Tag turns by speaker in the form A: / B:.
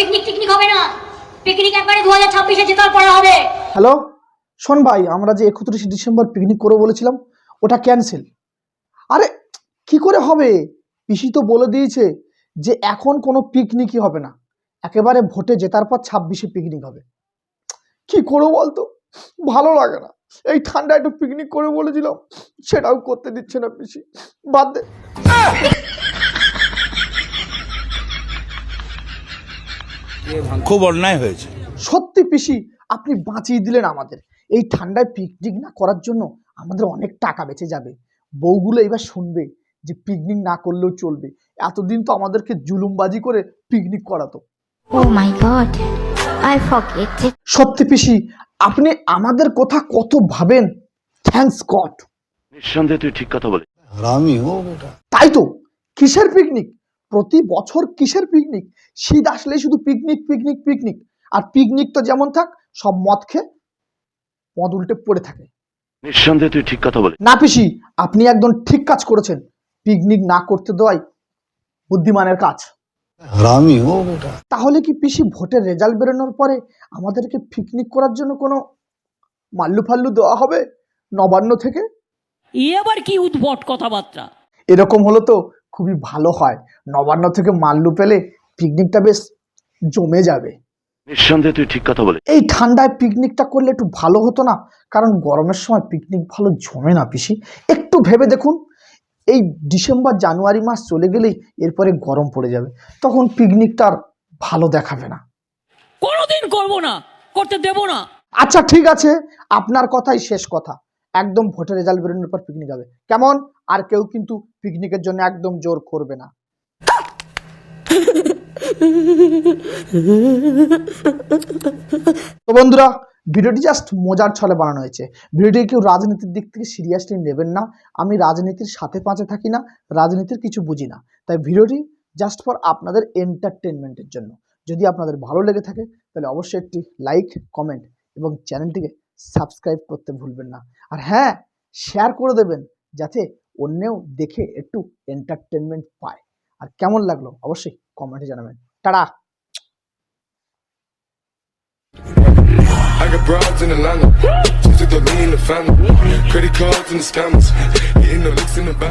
A: Picnic টিকনিক হবে না। Picnic একবারে দু হাজার ছাব্বিশে জেতার পরে হবে।
B: হ্যালো? শোন ভাই, আমরা যে একত্রিশে ডিসেম্বর পিকনিক করব বলেছিলাম, ওটা ক্যান্সেল আরে, কি করে হবে? পিসি তো বলে দিয়েছে যে এখন কোনো পিকনিকই হবে না। একেবারে ভোটে জেতার পর ছাব্বিশে পিকনিক হবে। কি করব বলতো? ভালো লাগে না। এই ঠান্ডা একটু পিকনিক করে বলেছিলাম, সেটাও করতে দিচ্ছে না পিসি। বাদ দে।
C: খুব অন্যায় হয়েছে।
B: সত্যি পিসি আপনি বাঁচিয়ে দিলেন আমাদের। এই ঠান্ডায় পিকনিক না করার জন্য আমাদের অনেক টাকা বেঁচে যাবে। বউগুলো এবার শুনবে যে পিকনিক না করলেও চলবে। এতদিন তো আমাদেরকে জুলুমবাজি করে পিকনিক করাতো। সত্যি পিসি আপনি আমাদের কথা কত ভাবেন? থ্যাঙ্কস গড
D: নিঃসন্দেহে তুই ঠিক কথা বলে
B: তাই তো কিসের পিকনিক প্রতি বছর কিসের পিকনিক শীত আসলে শুধু পিকনিক পিকনিক পিকনিক আর পিকনিক তো যেমন থাক সব মদ খেয়ে মদ উল্টে পড়ে থাকে।
D: নিঃসন্দেহে তুই ঠিক কথা বলে
B: না পিসি আপনি একদম ঠিক কাজ করেছেন। পিকনিক না করতে দেওয়াই বুদ্ধিমানের কাজ। তাহলে কি পিসি ভোটের রেজাল্ট বেরোনোর পরে আমাদেরকে পিকনিক করার জন্য কোনো মাল্লু ফাল্লু দেওয়া হবে নবান্ন থেকে?
E: এ আবার কি উদ্ভট কথাবার্তা?
B: এরকম হলো তো খুবই ভালো হয়। নবান্ন থেকে মাল্লু পেলে পিকনিকটা বেশ জমে যাবে।
D: নিঃসন্দেহে তুই ঠিক কথা বলে
B: এই ঠান্ডায় পিকনিকটা করলে একটু ভালো হতো না কারণ গরমের সময় পিকনিক ভালো জমে না পিসি। একটু ভেবে দেখুন এই ডিসেম্বর জানুয়ারি মাস চলে গেলেই এরপরে গরম পড়ে যাবে। তখন পিকনিকটা আর ভালো দেখাবে না।
E: কোনোদিন করব না করতে দেব না।
B: আচ্ছা ঠিক আছে আপনার কথাই শেষ কথা। একদম ভোটের রেজাল্ট বেরোনোর পর পিকনিক হবে কেমন? আর কেউ কিন্তু পিকনিকের জন্য একদম জোর করবে না। তো বন্ধুরা, ভিডিওটি জাস্ট মজার ছলে বানানো হয়েছে। ভিডিওটি কেউ রাজনীতির দিক থেকে সিরিয়াসলি নেবেন না। আমি রাজনীতির সাথে পাঁচে থাকি না, রাজনীতির কিছু বুঝি না। তাই ভিডিওটি জাস্ট ফর আপনাদের এন্টারটেনমেন্টের জন্য। যদি আপনাদের ভালো লেগে থাকে, তাহলে অবশ্যই একটি লাইক কমেন্ট এবং চ্যানেলটিকে সাবস্ক্রাইব করতে ভুলবেন না আর হ্যাঁ শেয়ার করে দেবেন যাতে অন্যেও দেখে একটু এন্টারটেনমেন্ট পায় আর কেমন লাগল অবশ্যই কমেন্টে জানাবেন tata
F: I got broads in Atlanta. Just to the lean, the family. Credit cards and the scammers. Hitting the licks in the back.